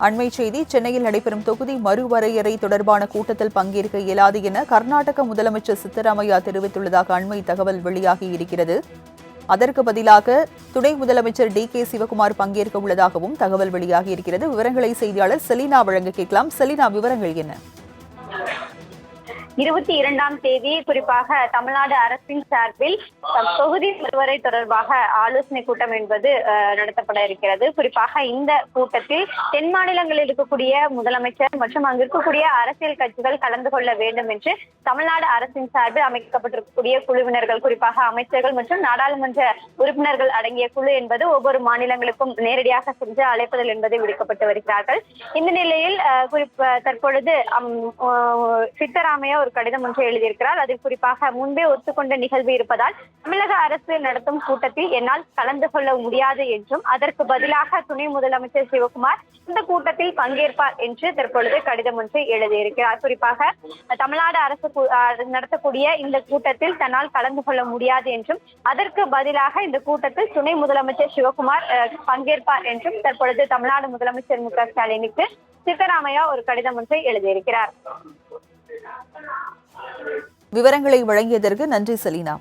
அண்மை செய்தி சென்னையில் நடைபெறும் தொகுதி மறுவரையறை தொடர்பான கூட்டத்தில் பங்கேற்க இயலாது என கர்நாடக முதலமைச்சர் சித்தராமையா தெரிவித்துள்ளதாக அண்மை தகவல் வெளியாகி இருக்கிறது. அதற்கு பதிலாக துணை முதலமைச்சர் டி. கே. சிவகுமார் பங்கேற்க உள்ளதாகவும் தகவல் வெளியாகி இருக்கிறது. விவரங்களை செய்தியாளர் செலினா வழங்க கேட்கலாம். செலினா விவரங்கள் என்ன? இருபத்தி இரண்டாம் தேதி குறிப்பாக தமிழ்நாடு அரசின் சார்பில் தொகுதி மறுவரை தொடர்பாக ஆலோசனை கூட்டம் என்பது நடத்தப்பட இருக்கிறது. குறிப்பாக இந்த கூட்டத்தில் தென் மாநிலங்களில் இருக்கக்கூடிய முதலமைச்சர் மற்றும் அங்கு இருக்கக்கூடிய அரசியல் கட்சிகள் கலந்து கொள்ள வேண்டும் என்று தமிழ்நாடு அரசின் சார்பில் அமைக்கப்பட்டிருக்கக்கூடிய குழுவினர்கள் குறிப்பாக அமைச்சர்கள் மற்றும் நாடாளுமன்ற உறுப்பினர்கள் அடங்கிய குழு என்பது ஒவ்வொரு மாநிலங்களுக்கும் நேரடியாக சென்று அழைப்பதில் என்பதை விடுக்கப்பட்டு வருகிறார்கள். இந்த நிலையில் குறிப்ப தற்பொழுது சித்தராமையா ஒரு கடிதம் ஒன்று எழுதியிருக்கிறார். அதில் குறிப்பாக முன்பே ஒத்துக்கொண்ட நிகழ்வு இருப்பதால் தமிழக அரசு நடத்தும் கூட்டத்தில் என்னால் கலந்து கொள்ள முடியாது என்றும் அதற்கு பதிலாக துணை முதலமைச்சர் சிவகுமார் இந்த கூட்டத்தில் பங்கேற்பார் என்று தற்பொழுது கடிதம் ஒன்று எழுதியிருக்கிறார். குறிப்பாக தமிழ்நாடு அரசு நடத்தக்கூடிய இந்த கூட்டத்தில் தன்னால் கலந்து கொள்ள முடியாது என்றும் அதற்கு பதிலாக இந்த கூட்டத்தில் துணை முதலமைச்சர் சிவகுமார் பங்கேற்பார் என்றும் தற்பொழுது தமிழ்நாடு முதலமைச்சர் மு க ஸ்டாலினுக்கு சித்தராமையா ஒரு கடிதம் ஒன்றை எழுதியிருக்கிறார். விவரங்களை வழங்கியதற்கு நன்றி செலினா.